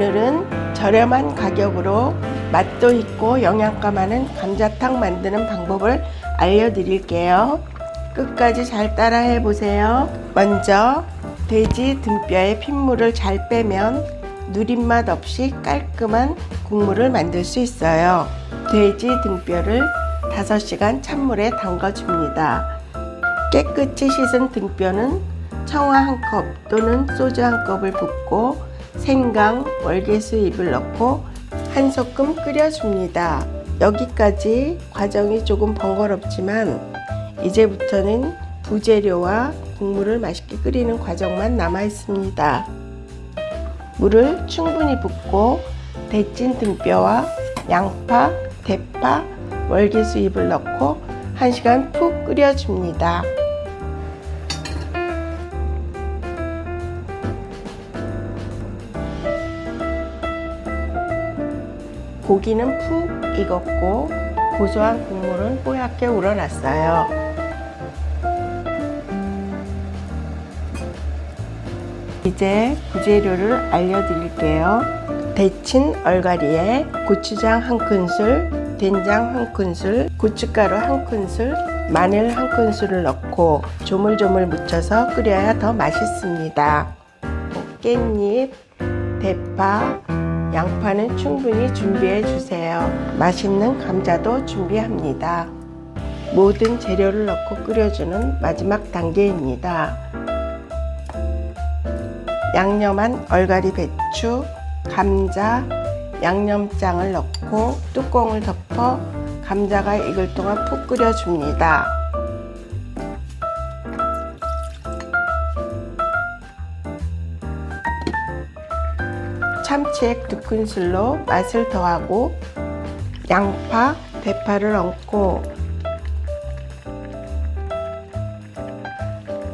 오늘은 저렴한 가격으로 맛도 있고 영양가 많은 감자탕 만드는 방법을 알려드릴게요. 끝까지 잘 따라해 보세요. 먼저 돼지 등뼈의 핏물을 잘 빼면 누린맛 없이 깔끔한 국물을 만들 수 있어요. 돼지 등뼈를 5시간 찬물에 담가줍니다. 깨끗이 씻은 등뼈는 청아 한 컵 또는 소주 한 컵을 붓고 생강, 월계수 잎을 넣고 한 소끔 끓여줍니다. 여기까지 과정이 조금 번거롭지만 이제부터는 부재료와 국물을 맛있게 끓이는 과정만 남아 있습니다. 물을 충분히 붓고 데친 등뼈와 양파, 대파, 월계수 잎을 넣고 1시간 푹 끓여줍니다. 고기는 푹 익었고 고소한 국물은 뽀얗게 우러났어요. 이제 부재료를 알려드릴게요. 데친 얼갈이에 고추장 한 큰술, 된장 한 큰술, 고춧가루 한 큰술, 마늘 한 큰술을 넣고 조물조물 묻혀서 끓여야 더 맛있습니다. 깻잎, 대파, 양파는 충분히 준비해 주세요. 맛있는 감자도 준비합니다. 모든 재료를 넣고 끓여주는 마지막 단계입니다. 양념한 얼갈이 배추, 감자, 양념장을 넣고 뚜껑을 덮어 감자가 익을 동안 푹 끓여줍니다. 참치액 두 큰술로 맛을 더하고 양파, 대파를 얹고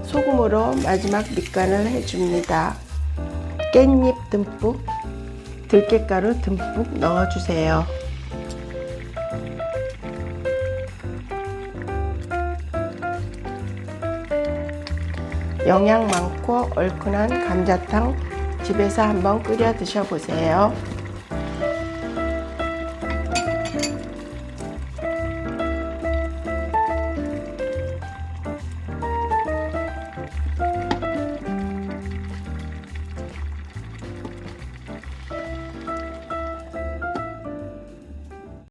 소금으로 마지막 밑간을 해줍니다. 깻잎 듬뿍, 들깨가루 듬뿍 넣어주세요. 영양 많고 얼큰한 감자탕 집에서 한번 끓여 드셔보세요.